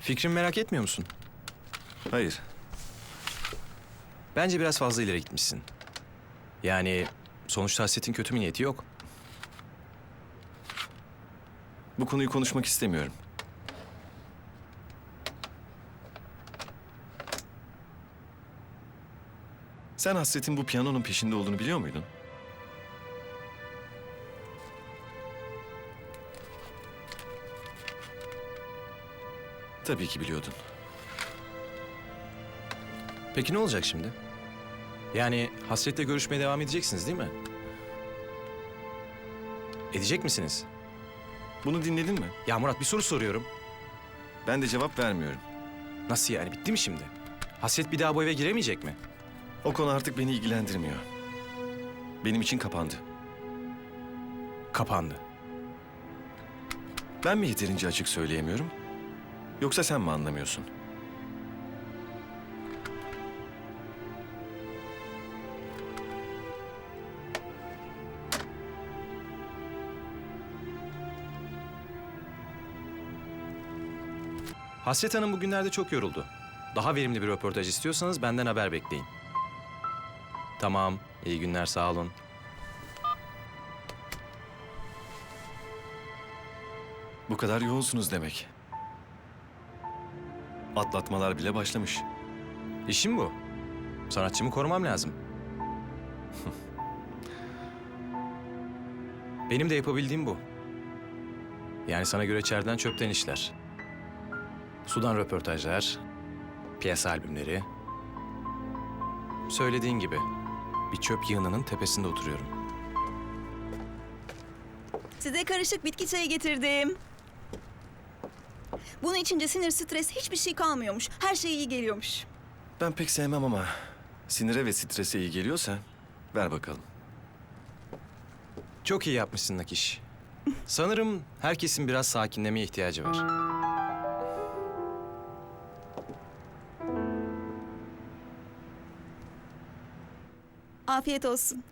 Fikrimi merak etmiyor musun? Hayır. Bence biraz fazla ileri gitmişsin. Yani sonuçta Hasret'in kötü bir niyeti yok. Bu konuyu konuşmak istemiyorum. Sen Hasret'in bu piyanonun peşinde olduğunu biliyor muydun? Tabii ki biliyordun. Peki ne olacak şimdi? Yani Hasret'le görüşmeye devam edeceksiniz değil mi? Edecek misiniz? Bunu dinledin mi? Ya Murat bir soru soruyorum. Ben de cevap vermiyorum. Nasıl yani bitti mi şimdi? Hasret bir daha bu eve giremeyecek mi? O konu artık beni ilgilendirmiyor. Benim için kapandı. Kapandı. Ben mi yeterince açık söyleyemiyorum? Yoksa sen mi anlamıyorsun? Hasret Hanım bugünlerde çok yoruldu. Daha verimli bir röportaj istiyorsanız benden haber bekleyin. Tamam, iyi günler sağ olun. Bu kadar yoğunsunuz demek. Atlatmalar bile başlamış. İşim bu. Sanatçımı korumam lazım. Benim de yapabildiğim bu. Yani sana göre çerden çöpten işler. Sudan röportajlar, piyasa albümleri. Söylediğin gibi bir çöp yığınının tepesinde oturuyorum. Size karışık bitki çayı getirdim. Bunu içince sinir, stres hiçbir şey kalmıyormuş. Her şey iyi geliyormuş. Ben pek sevmem ama sinire ve strese iyi geliyorsa ver bakalım. Çok iyi yapmışsın Nakiş. Sanırım herkesin biraz sakinlemeye ihtiyacı var. Afiyet olsun.